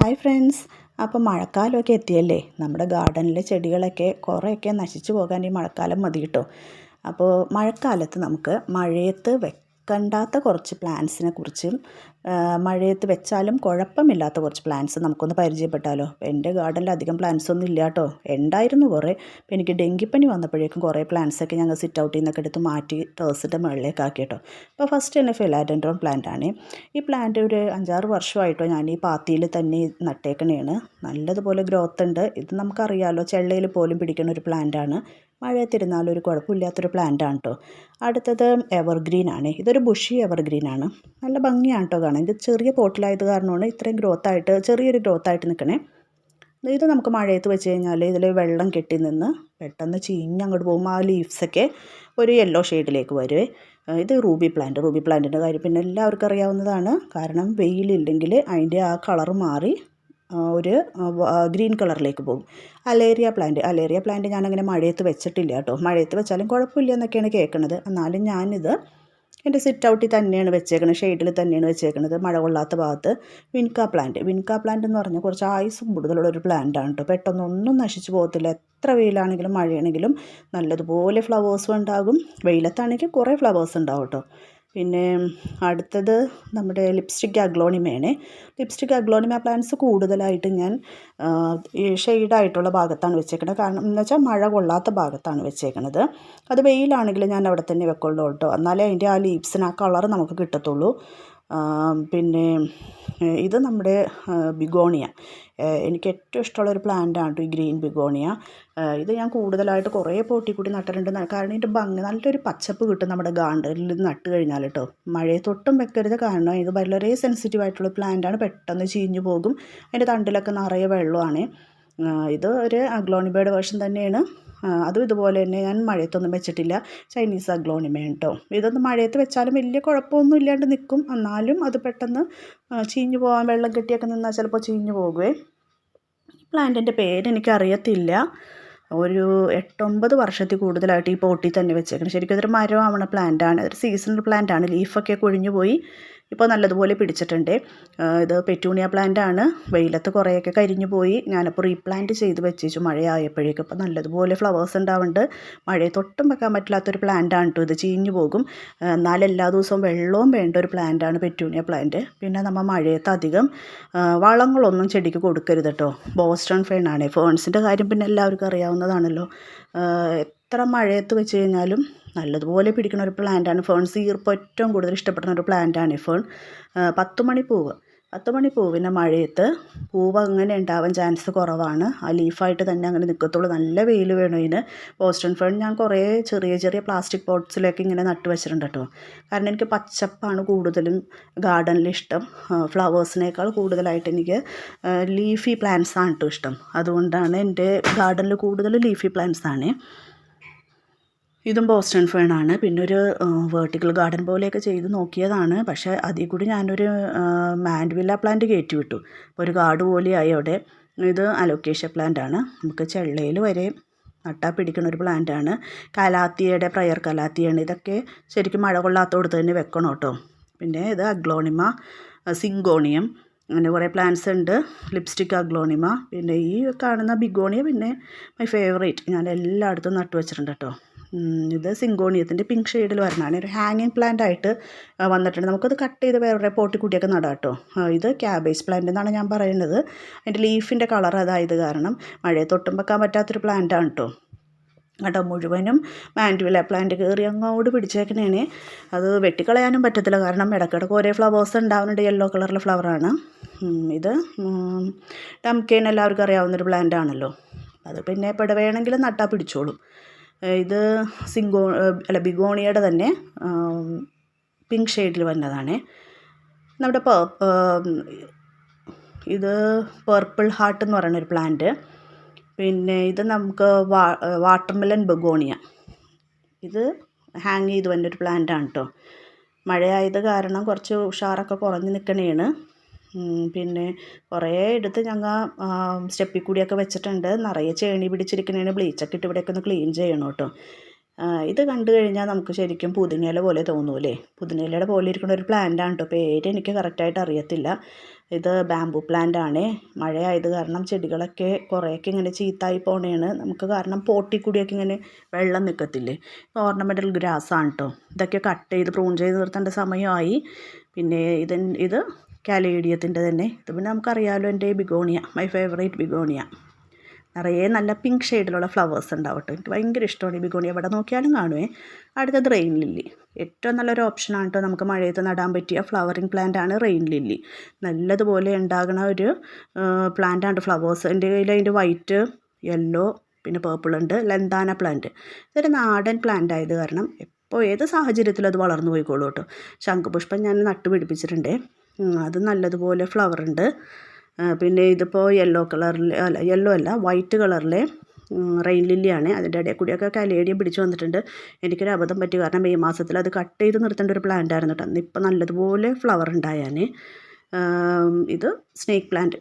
Hi friends. അപ്പോൾ മഴക്കാലമൊക്കെ എത്തിയല്ലേ? നമ്മുടെ ഗാർഡനിലെ ചെടികളൊക്കെ കുറേയൊക്കെ നശിച്ചു പോകാൻ ഈ മഴക്കാലം മതി കേട്ടോ അപ്പോൾ മഴക്കാലത്ത് നമുക്ക് മഴയത്ത് വെക്കണ്ടാത്ത കുറച്ച് പ്ലാന്റ്സിനെ കുറിച്ചും മഴയത്ത് വെച്ചാലും കുഴപ്പമില്ലാത്ത കുറച്ച് പ്ലാന്റ്സ് നമുക്കൊന്ന് പരിചയപ്പെട്ടാലോ? എന്റെ ഗാർഡനിൽ അധികം പ്ലാന്റ്സ് ഒന്നും ഇല്ല കേട്ടോ ഉണ്ടായിരുന്നു കുറേ. അപ്പോൾ എനിക്ക് ഡെങ്കിപ്പനി വന്നപ്പോഴേക്കും കുറേ പ്ലാന്റ്സൊക്കെ ഞങ്ങൾ സിറ്റ് ഔട്ടിൽ നിന്നൊക്കെ എടുത്ത് മാറ്റി ടേഴ്സിന്റെ മുകളിലേക്ക് ആക്കി കേട്ടോ അപ്പോൾ ഫസ്റ്റ് തന്നെ ഫിലാഡൻഡ്രോൺ പ്ലാന്റ് ആണ്. ഈ പ്ലാന്റ് ഒരു അഞ്ചാറ് വർഷമായിട്ടോ ഞാൻ ഈ പാത്തിയിൽ തന്നെ നട്ടേക്കണേണ്. നല്ലതുപോലെ ഗ്രോത്ത് ഉണ്ട്. ഇത് നമുക്കറിയാമല്ലോ ചെള്ളയിൽ പോലും പിടിക്കുന്ന ഒരു പ്ലാന്റാണ് മഴയത്തിരുന്നാലും ഒരു കുഴപ്പമില്ലാത്തൊരു പ്ലാന്റ് ആണ് കേട്ടോ അടുത്തത് എവർഗ്രീൻ ആണ്. ഇതൊരു ബുഷി എവർഗ്രീൻ ആണ്. നല്ല ഭംഗിയാണ് കേട്ടോ കാണാൻ. ഇത് ചെറിയ പോട്ടിലായത് കാരണമാണ് ഇത്രയും ഗ്രോത്ത് ആയിട്ട് ചെറിയൊരു ഗ്രോത്ത് ആയിട്ട് നിൽക്കണേ. ഇത് നമുക്ക് മഴയത്ത് വെച്ച് കഴിഞ്ഞാൽ ഇതിൽ വെള്ളം കെട്ടി നിന്ന് പെട്ടെന്ന് ചീഞ്ഞ് അങ്ങോട്ട് പോകുമ്പോൾ ആ ലീവ്സൊക്കെ ഒരു യെല്ലോ ഷെയ്ഡിലേക്ക് വരുവേ. ഇത് റൂബി പ്ലാന്റ് റൂബി പ്ലാന്റിന്റെ കാര്യം പിന്നെ എല്ലാവർക്കും അറിയാവുന്നതാണ്. കാരണം വെയിലില്ലെങ്കിൽ അതിന്റെ ആ കളർ മാറി ഒരു ഗ്രീൻ കളറിലേക്ക് പോകും. അലേറിയ പ്ലാന്റ് അലേറിയ പ്ലാന്റ് ഞാനങ്ങനെ മഴയത്ത് വെച്ചിട്ടില്ല കേട്ടോ. മഴയത്ത് വെച്ചാലും കുഴപ്പമില്ല എന്നൊക്കെയാണ് കേൾക്കുന്നത് എന്നാലും ഞാനിത് എന്റെ സിറ്റ് ഔട്ടിൽ തന്നെയാണ് വെച്ചേക്കുന്നത് ഷെയ്ഡിൽ തന്നെയാണ് വെച്ചേക്കുന്നത് മഴ കൊള്ളാത്ത ഭാഗത്ത് വിൻക പ്ലാന്റ് വിൻക പ്ലാന്റ് എന്ന് പറഞ്ഞാൽ കുറച്ച് ആയുസും കൂടുതലുള്ള ഒരു പ്ലാന്റ് ആണ് കേട്ടോ പെട്ടെന്നൊന്നും നശിച്ചു പോകത്തില്ല. എത്ര വെയിലാണെങ്കിലും മഴയാണെങ്കിലും നല്ലതുപോലെ ഫ്ലവേഴ്സും ഉണ്ടാകും. വെയിലത്താണെങ്കിൽ കുറേ ഫ്ലവേഴ്സ് ഉണ്ടാവും കേട്ടോ പിന്നെ അടുത്തത് നമ്മുടെ ലിപ്സ്റ്റിക് അഗ്ലോണിമയാണ്. ലിപ്സ്റ്റിക് അഗ്ലോണിമ പ്ലാന്റ്സ് കൂടുതലായിട്ട് ഞാൻ ഈ ഷെയ്ഡായിട്ടുള്ള ഭാഗത്താണ് വെച്ചേക്കുന്നത് കാരണം എന്ന് വെച്ചാൽ മഴ കൊള്ളാത്ത ഭാഗത്താണ് വെച്ചേക്കുന്നത് അത് വെയിലാണെങ്കിൽ ഞാൻ അവിടെ തന്നെ വെക്കുള്ളൂ കേട്ടോ. എന്നാലേ അതിന്റെ ആ ലീവ്സിന് ആ കളർ നമുക്ക് കിട്ടത്തുള്ളൂ. പിന്നെ ഇത് നമ്മുടെ ബിഗോണിയ എനിക്ക് ഏറ്റവും ഇഷ്ടമുള്ള ഒരു പ്ലാന്റാണ് കേട്ടോ ഈ ഗ്രീൻ ബിഗോണിയ. ഇത് ഞാൻ കൂടുതലായിട്ട് കുറേ പോട്ടി കൂടി നട്ടിട്ടുണ്ട്. കാരണം ഇതിന്റെ ഭംഗി നല്ലൊരു പച്ചപ്പ് കിട്ടും നമ്മുടെ ഗാർഡനിൽ നട്ട് കഴിഞ്ഞാൽ കേട്ടോ. മഴയത്തൊട്ടും വെക്കരുത്. കാരണം ഇത് വളരെ സെൻസിറ്റീവ് ആയിട്ടുള്ള പ്ലാന്റാണ് പെട്ടെന്ന് ചീഞ്ഞു പോകും. അതിന്റെ തണ്ടിലൊക്കെ നിറയെ വെള്ളമാണ്. ഇത് ഒരു അഗ്ലോണിബയുടെ വേർഷൻ തന്നെയാണ്. അതും ഇതുപോലെ തന്നെ ഞാൻ മഴയത്തൊന്നും വെച്ചിട്ടില്ല. ചൈനീസ് അഗ്ലോണിമയാണ് കേട്ടോ. ഇതൊന്നും മഴയത്ത് വെച്ചാലും വലിയ കുഴപ്പമൊന്നും ഇല്ലാണ്ട് നിൽക്കും എന്നാലും അത് പെട്ടെന്ന് ചീഞ്ഞു പോകാൻ വെള്ളം കെട്ടിയൊക്കെ നിന്നാൽ ചിലപ്പോൾ ചീഞ്ഞു പോകുമേ പ്ലാന്റിന്റെ പേര് എനിക്കറിയത്തില്ല. ഒരു എട്ടൊമ്പത് വർഷത്തിൽ കൂടുതലായിട്ട് ഈ പോട്ടി തന്നെ വെച്ചേക്കണം. ശരിക്കും അതൊരു മരമാവണ പ്ലാന്റാണ് ഒരു സീസണൽ പ്ലാന്റാണ് ലീഫൊക്കെ കൊഴിഞ്ഞു പോയി. ഇപ്പോൾ നല്ലതുപോലെ പിടിച്ചിട്ടുണ്ട്. ഇത് പെറ്റൂണിയ പ്ലാന്റ് ആണ് വെയിലത്ത് കുറേയൊക്കെ കരിഞ്ഞു പോയി. ഞാനപ്പോൾ റീപ്ലാന്റ് ചെയ്ത് വെച്ചേച്ചു. മഴയായപ്പോഴേക്കും ഇപ്പോൾ നല്ലതുപോലെ ഫ്ലവേഴ്സ് ഉണ്ടാവുന്നുണ്ട്. മഴയത്തൊട്ടും വെക്കാൻ പറ്റില്ലാത്തൊരു പ്ലാന്റ് ആണ് കേട്ടോ ഇത്. ചീഞ്ഞു പോകും. എന്നാൽ എല്ലാ ദിവസവും വെള്ളവും വേണ്ട ഒരു പ്ലാന്റ് ആണ് പെറ്റൂണിയ പ്ലാന്റ് പിന്നെ നമ്മൾ മഴയത്ത് അധികം വളങ്ങളൊന്നും ചെടിക്ക് കൊടുക്കരുത് കേട്ടോ ബോസ്റ്റൺ ഫേൺ ആണ്. ഫേൺസിന്റെ കാര്യം പിന്നെ എല്ലാവർക്കും അറിയാവുന്നതാണല്ലോ. എത്ര മഴയത്ത് വെച്ച് കഴിഞ്ഞാലും നല്ലതുപോലെ പിടിക്കുന്ന ഒരു പ്ലാന്റാണ് ഫേൺസ് ഈർപ്പം ഏറ്റവും കൂടുതൽ ഇഷ്ടപ്പെടുന്ന ഒരു പ്ലാന്റാണ് ഈ ഫേൺ പത്തുമണി പൂവിന്റെ മഴയത്ത് പൂവ് അങ്ങനെ ഉണ്ടാവാൻ ചാൻസ് കുറവാണ്. ആ ലീഫായിട്ട് തന്നെ അങ്ങനെ നിൽക്കത്തുള്ളൂ നല്ല വെയിൽ വേണം ഇതിന്. ബോസ്റ്റൺ ഫേൺ ഞാൻ കുറേ ചെറിയ ചെറിയ പ്ലാസ്റ്റിക് പോട്ട്സിലൊക്കെ ഇങ്ങനെ നട്ട് വെച്ചിട്ടുണ്ട് കേട്ടോ. കാരണം എനിക്ക് പച്ചപ്പാണ് കൂടുതലും ഗാർഡനിൽ ഇഷ്ടം. ഫ്ലവേഴ്സിനേക്കാൾ കൂടുതലായിട്ട് എനിക്ക് ലീഫി പ്ലാന്റ്സ് ആണ് കേട്ടോ ഇഷ്ടം. അതുകൊണ്ടാണ് എന്റെ ഗാർഡനിൽ കൂടുതൽ ലീഫി പ്ലാന്റ്സ് ആണ്. ഇതും ബോസ്റ്റൺ ഫേൺ ആണ് പിന്നെ ഒരു വേർട്ടിക്കൽ ഗാർഡൻ പോലെയൊക്കെ ചെയ്ത് നോക്കിയതാണ്. പക്ഷേ അതിൽ കൂടി ഞാനൊരു മാൻഡ്വില്ല പ്ലാന്റ് കയറ്റി വിട്ടു ഒരു പോലെ പോലെയായി അവിടെ. ഇത് അലോക്കേഷ്യ പ്ലാന്റ് ആണ് നമുക്ക് ചെള്ളയിൽ വരെ നട്ടാ പിടിക്കുന്ന ഒരു പ്ലാന്റ് ആണ് കലാത്തിയയുടെ പ്രയർ കലാത്തിയാണ്. ഇതൊക്കെ ശരിക്കും മഴ കൊള്ളാത്തോടത്ത് തന്നെ വെക്കണം കേട്ടോ. പിന്നെ ഇത് അഗ്ലോണിമ സിങ്കോണിയം. അങ്ങനെ കുറേ പ്ലാന്റ്സ് ഉണ്ട്. Lipstick aglaonema. പിന്നെ ഈ കാണുന്ന ബിഗോണിയ പിന്നെ മൈ ഫേവറേറ്റ്. ഞാൻ എല്ലായിടത്തും നട്ടു വെച്ചിട്ടുണ്ട് കേട്ടോ. ഇത് സിങ്കോണിയത്തിന്റെ പിങ്ക് ഷെയ്ഡിൽ വരുന്നതാണ് ഒരു ഹാങ്ങിങ് പ്ലാന്റ് ആയിട്ട് വന്നിട്ടുണ്ട്. നമുക്കത് കട്ട് ചെയ്ത് വേറെ പോട്ടി കൂട്ടിയൊക്കെ നടാം കേട്ടോ ഇത് ക്യാബേജ് പ്ലാന്റ് എന്നാണ് ഞാൻ പറയുന്നത്. അതിന്റെ ലീഫിന്റെ കളർ അതായത് കാരണം മഴയത്തൊട്ടും വെക്കാൻ പറ്റാത്തൊരു ആണ് കേട്ടോ കേട്ടോ മുഴുവനും മാൻഡുവില പ്ലാന്റ് കയറി അങ്ങോട്ട് പിടിച്ചേക്കണേനെ. അത് വെട്ടിക്കളയാനും പറ്റത്തില്ല. കാരണം ഇടയ്ക്കിടയ്ക്ക് ഒരേ ഫ്ലവേഴ്സ് ഉണ്ടാവുന്നുണ്ട്. യെല്ലോ കളറിലെ ഫ്ലവറാണ് ഇത് ടംകെയിൻ എല്ലാവർക്കും അറിയാവുന്നൊരു പ്ലാന്റ് ആണല്ലോ. അത് പിന്നെ ഇപ്പോൾ വേണമെങ്കിലും നട്ടാൽ പിടിച്ചോളും. ഇത് സിങ്കോ അല്ല ബിഗോണിയയുടെ തന്നെ പിങ്ക് ഷെയ്ഡിൽ വന്നതാണ്. നമ്മുടെ ഇത് പർപ്പിൾ ഹാർട്ട് എന്ന് പറയുന്ന ഒരു പ്ലാന്റ്. പിന്നെ ഇത് നമുക്ക് വാ വാട്ടർമെലൻ ബഗോണിയ. ഇത് ഹാങ് ചെയ്ത് വന്നൊരു പ്ലാന്റാണ് കേട്ടോ മഴയായത് കാരണം കുറച്ച് ഉഷാറൊക്കെ കുറഞ്ഞ് നിൽക്കണേണ്. പിന്നെ കുറേ എടുത്ത് ഞങ്ങൾ സ്റ്റെപ്പിൽ കൂടിയൊക്കെ വെച്ചിട്ടുണ്ട്. നിറയെ ചേണി പിടിച്ചിരിക്കുന്നതിന് ബ്ലീച്ചൊക്കെ ഇട്ട് ഇവിടെയൊക്കെ ഒന്ന് ക്ലീൻ ചെയ്യണം കേട്ടോ. ഇത് കണ്ടു കഴിഞ്ഞാൽ നമുക്ക് ശരിക്കും പുതിനയില പോലെ തോന്നൂലേ പുതിനയിലയുടെ പോലെ ഇരിക്കുന്ന ഒരു പ്ലാന്റ് ആണ് കേട്ടോ. പേര് എനിക്ക് കറക്റ്റായിട്ട് അറിയത്തില്ല. ഇത് ബാംബു പ്ലാന്റ് ആണ്. മഴയായത് കാരണം ചെടികളൊക്കെ കുറേയൊക്കെ ഇങ്ങനെ ചീത്തായി പോണേണ്. നമുക്ക് കാരണം പോട്ടിൽ കൂടിയൊക്കെ ഇങ്ങനെ വെള്ളം നിൽക്കത്തില്ലേ ഓർണമെന്റൽ ഗ്രാസ് ആണ് കേട്ടോ. ഇതൊക്കെ കട്ട് ചെയ്ത് പ്രൂൺ ചെയ്ത് നിർത്തേണ്ട സമയമായി. പിന്നെ ഇത് ഇത് കാലേഡിയത്തിന്റെ തന്നെ. ഇത് പിന്നെ നമുക്കറിയാമല്ലോ എന്റെ ബിഗോണിയ മൈ ഫേവറേറ്റ് ബിഗോണിയ. നിറയെ നല്ല പിങ്ക് ഷെയ്ഡിലുള്ള ഫ്ലവേഴ്സ് ഉണ്ടാവും കേട്ടോ എനിക്ക് ഭയങ്കര ഇഷ്ടമാണ് ഈ ബിഗോണി എവിടെ നോക്കിയാലും കാണുവേ. അടുത്തത് റെയിൻ ലില്ലി ഏറ്റവും നല്ലൊരു ഓപ്ഷനാണ് കേട്ടോ നമുക്ക് മഴയത്ത് നടാൻ പറ്റിയ ഫ്ലവറിങ് പ്ലാന്റ് ആണ് റെയിൻ ലില്ലി നല്ലതുപോലെ ഉണ്ടാകുന്ന ഒരു പ്ലാന്റ് ആണ് ഫ്ലവേഴ്സ് എന്റെ കയ്യിൽ അതിന്റെ വൈറ്റ് യെല്ലോ പിന്നെ പേർപ്പിൾ ഉണ്ട്. ലന്താന പ്ലാന്റ് ഇതൊരു നാടൻ പ്ലാന്റ് ആയത് കാരണം ഇപ്പോൾ ഏത് സാഹചര്യത്തിലും അത് വളർന്നു പോയിക്കോളൂ കേട്ടോ ശംഖുപുഷ്പം ഞാൻ നട്ടുപിടിപ്പിച്ചിട്ടുണ്ട്. അത് നല്ലതുപോലെ ഫ്ലവർ ഉണ്ട്. പിന്നെ ഇതിപ്പോൾ യെല്ലോ കളറിൽ അല്ല യെല്ലോ അല്ല വൈറ്റ് കളറിലെ റെയിൻ ലില്ലിയാണ് അതിന്റെ ഇടയിൽ കൂടിയൊക്കെ കലേഡിയം പിടിച്ചു വന്നിട്ടുണ്ട്. എനിക്കൊരു അബദ്ധം പറ്റി. കാരണം മെയ് മാസത്തിൽ അത് കട്ട് ചെയ്ത് നിർത്തേണ്ട ഒരു പ്ലാന്റ് ആയിരുന്നു കേട്ടോ. ഇപ്പം നല്ലതുപോലെ ഫ്ലവർ ഉണ്ടായാൽ ഇത് സ്നേക്ക് പ്ലാന്റ്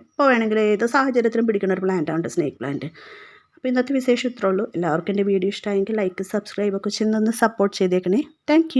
എപ്പോൾ വേണമെങ്കിലും ഏത് സാഹചര്യത്തിലും പിടിക്കുന്ന ഒരു പ്ലാന്റ് ആണ് സ്നേക്ക് പ്ലാന്റ് അപ്പോൾ ഇന്നത്തെ വിശേഷം ഇത്രേ ഉള്ളൂ. എല്ലാവർക്കും എന്റെ വീഡിയോ ഇഷ്ടമായെങ്കിൽ ലൈക്ക് സബ്സ്ക്രൈബ് ഒക്കെ ചെന്നൊന്ന് സപ്പോർട്ട് ചെയ്തേക്കണേ. താങ്ക്